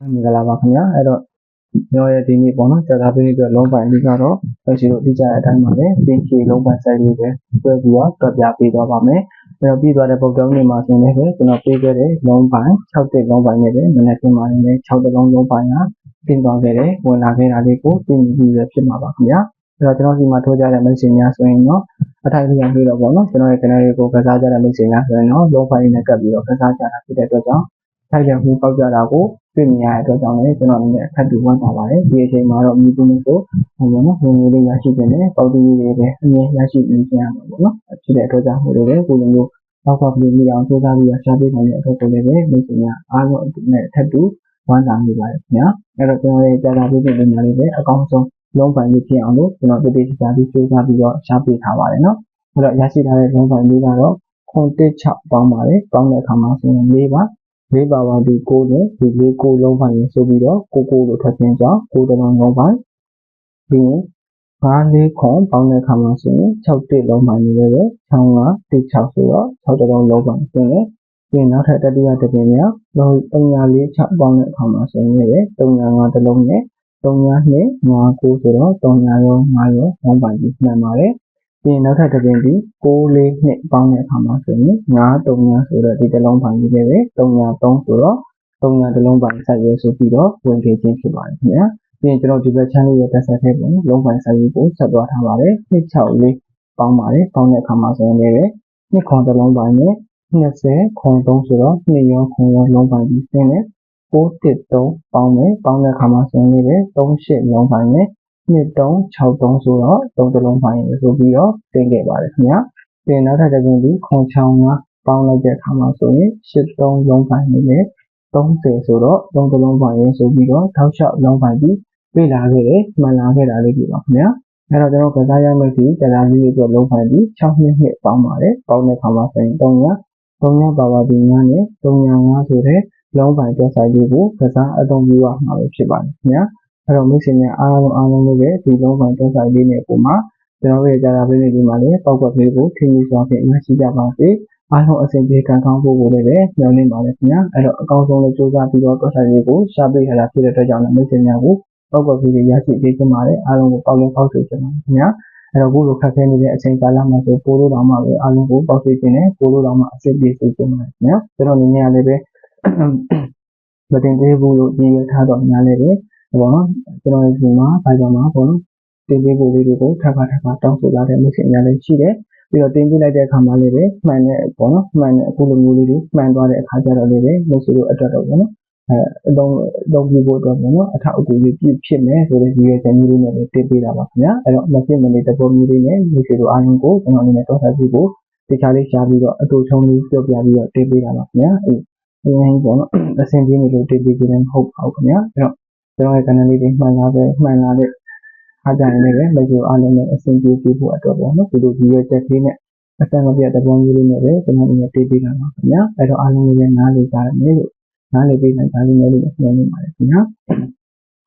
မင်္ဂလာပါခင်ဗျာအဲ့တော့ကျွန်တော်ရဲ့ဒီနေ့ပေါ့နော်ကြာသာပေးအတွက်လုံးပိုင်လေးကတော့လက်ရှိတို့အတိအကျအတိုင်းပါပဲပြင်ချီလုံးပိုင်ဆိုင်လေးပဲတွဲပြီးတော့တွက်ပြပေးသွားပါမယ်အဲ့တော့ပြီးသွားတဲ့ပုံတုံးလေးမှာဆိုရင်လည်းကျွန်တော်ပေးခဲ့တဲ့လုံးပိုင်6တက်လုံးပိုင်နဲ့ပဲမနေ့ကမှလည်း6တက်လုံးလုံးပိုင်ကပြင်သွားခဲ့တယ်ဝင်လာခဲ့တာလေးကိုပြင်ပြီးရဖြစ်မှာပါခင်ဗျာအဲ့တော့ကျွန်တော်ဒီမှာထိုးကြတဲ့ message များဆိုရင်တော့အထိုင်ပြန်ပြီးတော့ပေါ့နော်ကျွန်တော်ရဲ့ channel လေးကိုကစားကြတဲ့ message များဆိုရင်တော့လုံးပိုင်နဲ့ကပ်ပြီးတော့ကစားကြတာဖြစ်တဲ့အတွက်ကြောင့် ထိုက်ရမှုပေါက်ကြတာကိုတွေ့မြင်ရတဲ့အတွက်ကြောင့်လည်းကျွန်တော်အနေနဲ့အခက်တူဝမ်းသာပါတယ်ဒီအချိန်မှာတော့မြည်သူမျိုးဆိုဟိုပေါ့နော်ဝင်ငွေလေးရရှိခြင်းနဲ့ပေါက်တူလေးတွေလည်းအမြင်ရရှိနေကြရမှာပေါ့နော်ဖြစ်တဲ့အတွက်ကြောင့်မို့လို့လည်းကိုလိုမျိုးပေါက်ပေါက်ကလေးမြအောင်စူးစမ်းပြီးရှားပေးနိုင်တဲ့အတွက်ကိုလည်းပဲမိတ်ဆွေများအားလုံးနဲ့ထပ်တူဝမ်းသာနေပါတယ်ခင်ဗျာအဲ့တော့ကျွန်တော်ရဲ့ကြာတာပေးတဲ့ဒီမှာလေးပဲအကောင်းဆုံးလုံးပိုင်လေးဖြစ်အောင်လို့ကျွန်တော်တတိကျကျပြီးစူးစမ်းပြီးတော့ရှားပေးထားပါတယ်နော်အဲ့တော့ရရှိထားတဲ့လုံးပိုင်လေးကတော့ခွန်တစ်6ပေါင်းပါတယ်ပေါင်းတဲ့အခါမှာဆိုရင်၄ပါ လေးပါပါဒီကိုနဲ့ဒီလေးကိုလုံးပိုင်းရင်ဆိုပြီးတော့ကိုကိုလို့ထပ်ခြင်းကြောင့်ကိုတလုံးလုံးပိုင်းပြီးရင်5လေးခွန်ပေါင်းတဲ့အခါမှာဆိုရင်6တစ်လုံးပိုင်းနေလည်းပဲ6 5 1 6ဆိုတော့6တလုံးလုံးပိုင်းပြင်တယ်ပြီးရင်နောက်ထပ်တတိယတစ်ပင်များလုံး3 4 6ပေါင်းတဲ့အခါမှာဆိုရင်လည်း3 5တလုံးနဲ့3 5နဲ့5 9ဆိုတော့3 5ရော5ရောလုံးပိုင်းပြီးမှန်ပါတယ် ပြီးရင်နောက်ထပ်တစ်ပင်ပြီး6လေးနှစ်ပေါင်းတဲ့အခါမှာဆိုရင်9 3 5ဆိုတော့ဒီတစ်လုံးပိုင်းကြီးပဲပဲ3 5 3ဆိုတော့3 5တစ်လုံးပိုင်းဆက်ရဲဆိုပြီးတော့ဝင်ခဲ့ခြင်းဖြစ်ပါတယ်ခင်ဗျာပြီးရင်ကျွန်တော်ဒီဘက် channel ရဲ့တက်ဆက်ထဲပုံလုံးပိုင်းဆက်ရေးကိုဆက်သွားထားပါတယ်264ပေါင်းပါတယ်ပေါင်းတဲ့အခါမှာဆိုရင်လည်းနှစ်ခွန်တစ်လုံးပိုင်းနဲ့20ခွန်3ဆိုတော့2ရောခွန်ရောလုံးပိုင်းပြီးဆင်းတယ်613ပေါင်းမယ်ပေါင်းတဲ့အခါမှာဆိုရင်လည်း38လုံးပိုင်းနဲ့ 2363ဆိုတော့3တလုံးပိုင်းရဆိုပြီးတော့တင်ခဲ့ပါတယ်ခင်ဗျာပြင်နောက်ထပ်တစ်ခုဒီခွန်ချောင်းကပေါင်းလိုက်တဲ့အခါမှာဆိုရင်83လုံးပိုင်းနဲ့30ဆိုတော့3တလုံးပိုင်းရဆိုပြီးတော့66လုံးပိုင်းပြီးပြေးလာခဲ့တယ်မှန်လာခဲ့တာလေးပြပါခင်ဗျာအဲ့တော့ကျွန်တော်ကစားရမယ့်ဒီကြာလာကြီးတွေအတွက်လုံးပိုင်းပြီး6နှစ်နှစ်ပေါင်းပါတယ်ပေါင်းတဲ့အခါမှာဆိုရင်3ည3ညပါပါဒီညနဲ့3ည5ဆိုတဲ့လုံးပိုင်းကျော်ဆိုင်လေးကိုကစားအသုံးပြုရမှာဖြစ်ပါတယ်ခင်ဗျာ အဲ့တော့မိတ်ဆွေများအားလုံးအားလုံးလည်းပဲဒီလုံးပိုင်းကျော်ဆိုင်လေးနဲ့ပုံမှာကျွန်တော်ရဲ့ကြာလာပေးနေဒီမှာလည်းပောက်ကွက်လေးကိုထင်းကြီးစွာဖြင့်ရရှိကြပါစေအားလုံးအဆင်ပြေကံကောင်းဖို့ကိုလည်းပဲညွှန်နေပါတယ်ခင်ဗျာအဲ့တော့အကောင်းဆုံးလေးစူးစမ်းပြီးတော့တွက်ဆိုင်လေးကိုရှာပေးထားတာဖြစ်တဲ့အတွက်ကြောင့်လည်းမိတ်ဆွေများကိုပောက်ကွက်လေးတွေရရှိပေးခြင်းပါတယ်အားလုံးကိုပေါက်လုံးပေါက်ဆွေခြင်းပါတယ်ခင်ဗျာအဲ့တော့ခုလိုခက်ခဲနေတဲ့အချိန်ကာလမှာဆိုပိုးလို့တောင်မှပဲအားလုံးကိုပေါက်ဆွေခြင်းနဲ့ပိုးလို့တောင်မှအဆင်ပြေစေခြင်းပါတယ်ခင်ဗျာကျွန်တော်အနေနဲ့လည်းပဲမတင်သေးဘူးလို့ညီရထားတော့များလည်းပဲ ဘောနော်ကျွန်တော်ဒီမှာဘိုင်ဘာမှာဘောနော်တင်ပေးဖို့လေးတွေကိုထပ်ခါထပ်ခါတောင်းဆိုလာတဲ့မိတ်ဆွေများလည်းရှိတယ်ပြီးတော့တင်ပြလိုက်တဲ့အခါမှာလည်းပဲမှန်တဲ့ပေါ့နော်မှန်တဲ့အခုလိုမျိုးလေးတွေမှန်သွားတဲ့အခါကျတော့လည်းပဲမိတ်ဆွေတို့အတွက်တော့ပေါ့နော်အဲအလုံးအလုံးပြဖို့အတွက်ပေါ့နော်အထောက်အကူလေးပြည့်ဖြစ်မယ်ဆိုတဲ့ဒီရဲ့ဇာတ်မျိုးလေးနဲ့တင်ပေးတာပါခင်ဗျာအဲ့တော့မဖြစ်မနေတပေါ်မျိုးလေးနဲ့မိတ်ဆွေတို့အားလုံးကိုကျွန်တော်အနေနဲ့တောင်းဆိုစီကိုတခြားလေးရှားပြီးတော့အတူချုံလေးပြောပြပြီးတော့တင်ပေးတာပါခင်ဗျာအဲ့ဒီဟင်းပေါ့နော်အဆင်ပြေနေလို့တင်ပေးခြင်းမဟုတ်ပါဘူးခင်ဗျာအဲ့တော့ ကျွန်တော်ရဲ့ channel လေးတွေမှန်လာပဲမှန်လာတဲ့အားကြရင်လည်းမိတ်ဆွေအားလုံးနဲ့အဆင်ပြေပြေဖို့အတွက်ပေါ့နော်ဒီလိုဒီရဲ့ချက်လေးနဲ့အဆင်မပြေတဲ့ပုံမျိုးလေးနဲ့ပဲကျွန်တော်အနေနဲ့တင်ပေးတာပါခင်ဗျာအဲ့တော့အားလုံးလည်းနားလေကြရမယ်လို့နားလေပေးနိုင်ကြလိမ့်မယ်လို့ပြောနေပါတယ်ခင်ဗျာ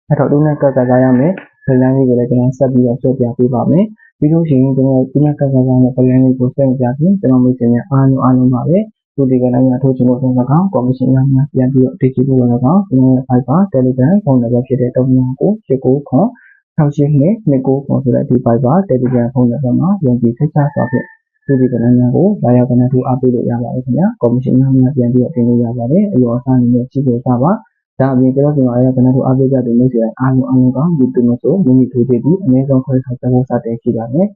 အဲ့တော့ဒီနေ့ကကစားရမယ်ဗလန်လေးကိုလည်းကျွန်တော်ဆက်ပြီးတော့ပြောပြပေးပါမယ်ပြီးလို့ရှိရင်ကျွန်တော်ဒီနေ့ကကစားရမယ်ဗလန်လေးကိုဆက်ပြပြင်ကျွန်တော်မိတ်ဆွေများအားလုံးအားလုံးပါပဲ ဒီဒီကနေ့ညထိုးချင်လို့ပြန်ကောင်ကော်မရှင်များပြန်ပြီးတော့တည်ကြည့်လို့လည်းကောင်ကျွန်တော်ရဲ့ Viber Telegram ဖုန်းနံပါတ်ဖြစ်တဲ့3998ခွန်68နဲ့29ခွန်ဆိုတဲ့ဒီ Viber Telegram ဖုန်းနံပါတ်မှာယုံကြည်ဆက်ချစွာဖြင့်ဒီဒီကနေ့ညကိုလာရောက်ကနေထိုးအားပေးလို့ရပါတယ်ခင်ဗျာကော်မရှင်များများပြန်ပြီးတော့တင်လို့ရပါတယ်အယောအစားနည်းနဲ့ရှိကိုစားပါဒါအပြင်ကျွန်တော်ဒီမှာအရကနေထိုးအားပေးကြတဲ့မိတ်ဆွေအားလုံးအားလုံးက YouTube မှာဆိုမိမိထိုးကြည့်ပြီးအနည်းဆုံးခွဲဆောင်ဆက်ဖို့စတင်ရှိတာနဲ့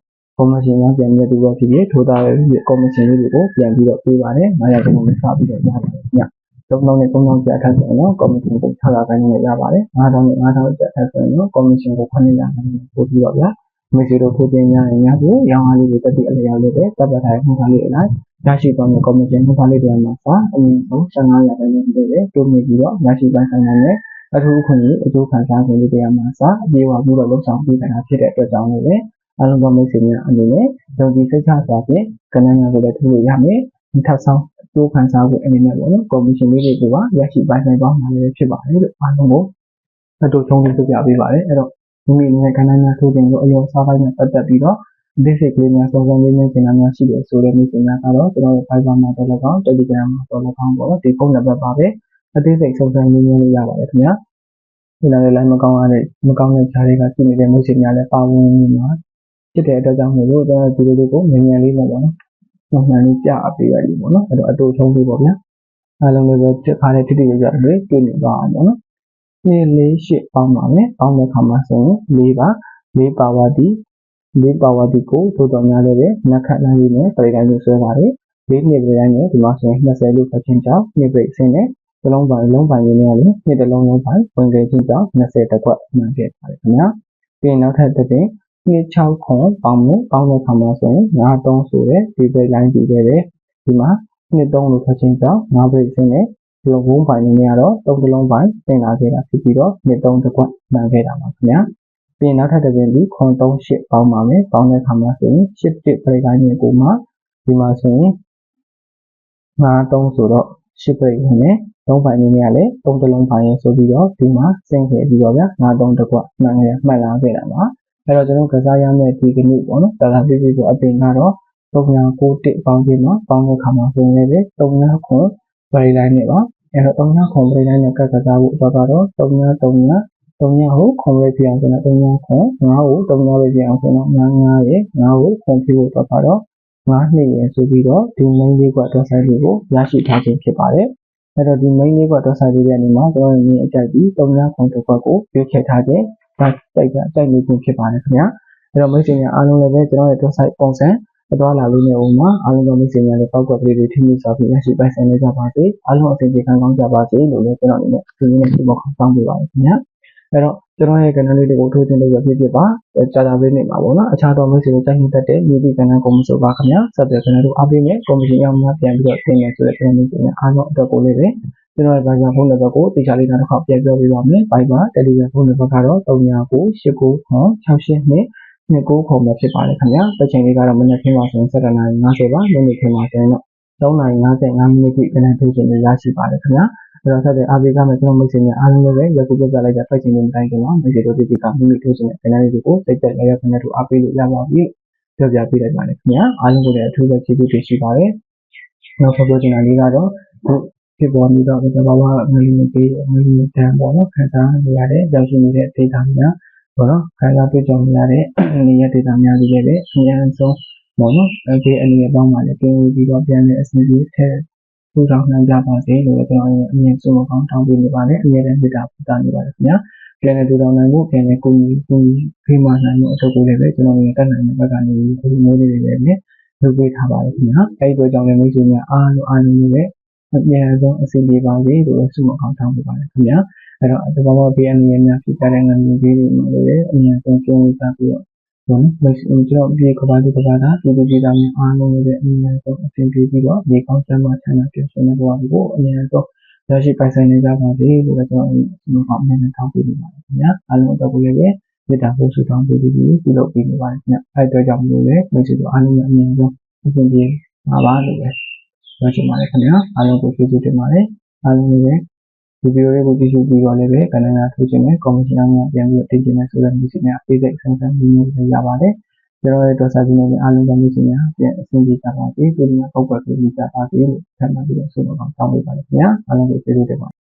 ကော်မရှင်များပြန်ပြီးတော့ဒီလိုဖြစ်ဖြစ်ထိုးသားတဲ့ကော်မရှင်လေးတွေကိုပြန်ပြီးတော့ပေးပါတယ်။အားရကျွန်တော်မစပြီးတော့ရပါတယ်ည။သုံးလုံးနဲ့သုံးလုံးကြာထပ်ဆိုရင်တော့ကော်မရှင်ကို6ရာခိုင်နှုန်းနဲ့ရပါတယ်။9000နဲ့9000ကြာထပ်ဆိုရင်တော့ကော်မရှင်ကို9ရာခိုင်နှုန်းပို့ပြီးတော့ဗျာ။မရှိတော့ထိုးပြင်ရရင်ညကိုရောင်းအားလေးတွေတက်ပြီးအလျောက်လေးပဲတပ်ပတ်ထားမှုသားလေးအလိုက်ရရှိသွားတဲ့ကော်မရှင်မှုသားလေးတွေမှာစာအမြင့်ဆုံး15ရာခိုင်နှုန်းတွေပဲတိုးမြင့်ပြီးတော့ရရှိပိုင်ဆိုင်နိုင်တဲ့အထူးအခွင့်အရေးအကျိုးခံစားခြင်းလေးတွေမှာစာအပြေဝမှုတော့လုံဆောင်ပေးတာဖြစ်တဲ့အတွက်ကြောင့်လည်း အားလုံးသောမိတ်ဆွေများအနေနဲ့ယုံကြည်စိတ်ချစွာဖြင့်ကဏ္ဍများကိုလည်းထုတ်လို့ရမယ်။ဒီထပ်ဆောင်အကျိုးခံစားဖို့အနေနဲ့ပေါ့နော်ကော်မရှင်လေးတွေကရရှိပိုင်ဆိုင်သွားမှာလည်းဖြစ်ပါတယ်လို့အားလုံးကိုအတူချုံလေးပြပြပေးပါတယ်။အဲ့တော့မိမိအနေနဲ့ကဏ္ဍများထုတ်ခြင်းကိုအယောစားပိုင်းနဲ့ပတ်သက်ပြီးတော့ဒီစိတ်ကလေးများစုံစမ်းလေးနဲ့ကျင်နာများရှိတယ်ဆိုတဲ့မိတ်ဆွေများကတော့ကျွန်တော်တို့ Fiverr မှာတော့လည်းကောင်း Telegram မှာတော့လည်းကောင်းပေါ့နော်ဒီဖုန်းနံပါတ်ပါပဲအသေးစိတ်စုံစမ်းမြင်မြင်လို့ရပါတယ်ခင်ဗျာဒီလိုလည်းမကောင်းရတဲ့မကောင်းတဲ့ခြားတွေကရှိနေတဲ့မိတ်ဆွေများလည်းပါဝင်နေမှာ ဖြစ်တဲ့အတွက်ကြောင့်မို့လို့ကျွန်တော်ဒီလိုလေးကိုမြန်မြန်လေးနဲ့ပေါ့နော်မှန်မှန်လေးပြအပ်ပေးရည်ပေါ့နော်အဲ့တော့အတူချုံးပေးပေါ့ဗျာအားလုံးလည်းပဲတစ်ခါလေးတိတိကျကျတွေတွေ့နေပါအောင်ပေါ့နော်နေ့လေးရှစ်ပေါင်းပါမယ်ပေါင်းတဲ့ခါမှာဆိုရင်၄ပါ၄ပါဝတိ၄ပါဝတိကိုသို့တော်များလည်းပဲနက်ခတ်နိုင်ရင်းနဲ့ပရိကိုင်းလို့ဆွဲပါတယ်၄နှစ်ပြည်တိုင်းနဲ့ဒီမှာဆိုရင်20လို့ဖတ်ချင်းကြောင့်နှစ်ပိတ်ဆင်းနဲ့တစ်လုံးပိုင်းလုံးပိုင်းရင်းနဲ့လည်းနှစ်တစ်လုံးလုံးပိုင်းဝင်ခဲ့ခြင်းကြောင့်20တက်ကွက်မှန်ခဲ့ပါတယ်ခင်ဗျာပြီးရင်နောက်ထပ်တစ်ပင် နှစ်6ခွန်ပေါင်းမှုပေါင်းတဲ့ခါမှာဆိုရင်9တုံးဆိုတဲ့ဒီပိတ်လိုင်းကြည့်ခဲ့တယ်ဒီမှာနှစ်3လို့ဖတ်ချင်းကြောင့်9ပိတ်ဆင်းနဲ့ဒီဝုန်းပိုင်းနေရတော့သုံးတလုံးပိုင်းသင်လာခဲ့တာဖြစ်ပြီးတော့နှစ်3တက်ကွက်မှန်ခဲ့တာပါခင်ဗျာပြီးရင်နောက်ထပ်တစ်ပင်ဒီခွန်3 8ပေါင်းပါမယ်ပေါင်းတဲ့ခါမှာဆိုရင်8တစ်ပိတ်လိုင်းနဲ့ကိုမှဒီမှာဆိုရင်9တုံးဆိုတော့8ပိတ်နဲ့သုံးပိုင်းနေရလဲသုံးတလုံးပိုင်းရဆိုပြီးတော့ဒီမှာဆင်းခဲ့ပြီးတော့ဗျာ9တုံးတစ်ကွက်မှန်ခဲ့မှတ်လာခဲ့တာပါ အဲ့တော့ကျွန်တော်ကစားရမယ့်ဒီကနေ့ပေါ့နော်ဒါလာပြပြဆိုအပင်ကတော့39တစ်ပေါင်းပြီးတော့ပေါင်းတဲ့ခါမှာဆိုရင်လည်း39ခွန်ဗရီလိုင်းနဲ့ပါအဲ့တော့39ခွန်ဗရီလိုင်းနဲ့ကတ်ကစားဖို့အတွက်ကတော့3939 39ကိုခွန်ရပြအောင်ဆိုတော့39ခွန်9ကို39ပဲပြအောင်ဆိုတော့99ရဲ့9ကိုခွန်ပြဖို့အတွက်ကတော့9နှစ်ရယ်ဆိုပြီးတော့ဒီ main လေးကအတွက်ဆိုင်လေးကိုရရှိထားခြင်းဖြစ်ပါတယ်အဲ့တော့ဒီ main လေးကအတွက်ဆိုင်လေးရဲ့အနေမှာကျွန်တော်မြင်အကြိုက်ပြီး39ခွန်တစ်ခွက်ကိုရွေးချယ်ထားခြင်း ဒါတိုက်တာတိုက်နေခြင်းဖြစ်ပါတယ်ခင်ဗျာအဲ့တော့မိတ်ဆွေများအားလုံးလည်းပဲကျွန်တော်ရဲ့ website ပုံစံအသွားလာလို့နေဦးမှာအားလုံးသောမိတ်ဆွေများလည်းပောက်ကွက်ကလေးတွေထိမိစွာဖြင့်ရရှိပိုင်ဆိုင်နေကြပါစေအားလုံးအဆင်ပြေခံကောင်းကြပါစေလို့လည်းကျွန်တော်အနေနဲ့ဒီနေ့ဒီမှာခေါင်းဆောင်ပေးပါရခင်ဗျာအဲ့တော့ကျွန်တော်ရဲ့ channel လေးတွေကိုထိုးတင်လို့ရဖြစ်ဖြစ်ပါကြာကြာပေးနေမှာပေါ့နော်အခြားသောမိတ်ဆွေတို့တိုက်နေတတ်တဲ့ YouTube channel ကိုမဆိုပါခင်ဗျာဆက်သွယ် channel တို့အားပေးမယ်ကော်မရှင်ရောက်များပြန်ပြီးတော့တင်နေဆိုတဲ့ channel တွေနဲ့အားလုံးအတွက်ကိုလေးပဲ ကျွန်တော်ရဲ့ version ဖုန်းနံပါတ်ကိုတေချာလေးတစ်ခါပြန်ပြောပေးပါမယ် Viber Telegram ဖုန်းနံပါတ်ကတော့399892နှစ်ကိုခုံမှာဖြစ်ပါတယ်ခင်ဗျာတစ်ချိန်လေးကတော့မနေ့ကမှဆိုရင်7:50ပါညနေခင်းမှာဆိုရင်တော့3:55မိနစ်ထိပြန်ထိုးခြင်းရရှိပါတယ်ခင်ဗျာအဲ့တော့ဆက်တဲ့အားပေးကမဲ့ကျွန်တော်မိတ်ဆွေများအားလုံးလည်းရက်ကူပြပြလိုက်တဲ့ဖိုက်ချင်းတွေမတိုင်းခင်မှာမိတ်ဆွေတို့ဒီကမိမိထိုးခြင်းတဲ့ channel လေးကိုစိတ်သက်လည်းရခနဲ့တို့အားပေးလို့ရပါပြီပြောပြပေးလိုက်ပါတယ်ခင်ဗျာအားလုံးကိုလည်းအထူးပဲကျေးဇူးတင်ရှိပါတယ်နောက်ဆက်ပြောချင်တာလေးကတော့ဒီ ဖြစ်ပေါ်နေတော့ဒီဘာဝငလျင်ပေးငလျင်တန်ပေါ့နော်ခံစားနေရတဲ့ရောက်ရှိနေတဲ့ဒေတာများပေါ့နော်ခံစားတွေ့ကြုံနေရတဲ့နေရဒေတာများတွေလည်းအများဆုံးပေါ့နော်အဲဒီအနေနဲ့ပေါင်းပါလေပြင်ပြီးတော့ပြန်လဲအစီအစဉ်ထဲထူထောင်နိုင်ကြပါစေလို့ကျွန်တော်အမြင်ဆုံးကောင်းတောင်းပေးနေပါတယ်အမြဲတမ်းဒေတာပူတာနေပါတယ်ခင်ဗျာပြန်လဲထူထောင်နိုင်ဖို့ပြန်လဲကိုကြီးကိုကြီးဖေးမနိုင်မှုအထောက်အကူတွေပဲကျွန်တော်တို့တက်နိုင်တဲ့ဘက်ကနေဒီမျိုးလေးတွေလည်းလုပ်ပေးထားပါတယ်ခင်ဗျာအဲဒီတော့ကြောင့်လည်းမိတ်ဆွေများအားလုံးအားလုံးလည်း အများဆုံးအစီအပြေပါစေလို့ဆုမကောင်းတောင်းပေးပါတယ်ခင်ဗျာအဲ့တော့ဒီဘောဘေးအနေနဲ့များဖြစ်တဲ့ငန်းကြီးတွေမှာလည်းအများဆုံးကျုံးကြပြီးတော့ဘောနော်မိတ်ဆွေကျွန်တော်ပြေကဘာဒီကဘာသာဒီလိုပြေတာမျိုးအားလုံးလည်းအများဆုံးအစီအပြေပြီးတော့ဒီကောင်းချမ်းသာချမ်းသာပြည့်စုံတဲ့ဘဝကိုအများဆုံးရရှိပိုင်ဆိုင်နေကြပါစေလို့ကျွန်တော်ဒီမှာအမြဲတမ်းထောက်ပြနေပါတယ်ခင်ဗျာအားလုံးတော့ကိုလည်းပဲမေတ္တာပို့ဆုတောင်းပေးပြီးပြုလုပ်ပေးနေပါတယ်ခင်ဗျအဲ့အတွက်ကြောင့်မို့လို့မိတ်ဆွေတို့အားလုံးအများဆုံးအစီအပြေပါပါလို့ပဲ ပြောချင်ပါတယ်ခင်ဗျာအားလုံးကိုကျေးဇူးတင်ပါတယ်အားလုံးလည်းဒီဗီဒီယိုလေးကိုကြည့်ရှုပြီးတော့လည်းပဲကဏ္ဍကထိုးခြင်းနဲ့ကော်မရှင်များပြန်ပြီးတင်ခြင်းနဲ့ဆိုတဲ့မျိုးစီများအသေးစိတ်ဆန်းဆန်းမျိုးမျိုးရပါတယ်ကျွန်တော်ရဲ့ဒေါ်စာကြီးနဲ့အားလုံးကမျိုးစီများပြန်အဆင်ပြေကြပါစေဒီမှာပောက်ကွက်ပြီးကြပါစေလို့ထပ်မံပြီးတော့ဆုမကောင်းတောင်းပေးပါတယ်ခင်ဗျာအားလုံးကိုကျေးဇူးတင်ပါတယ်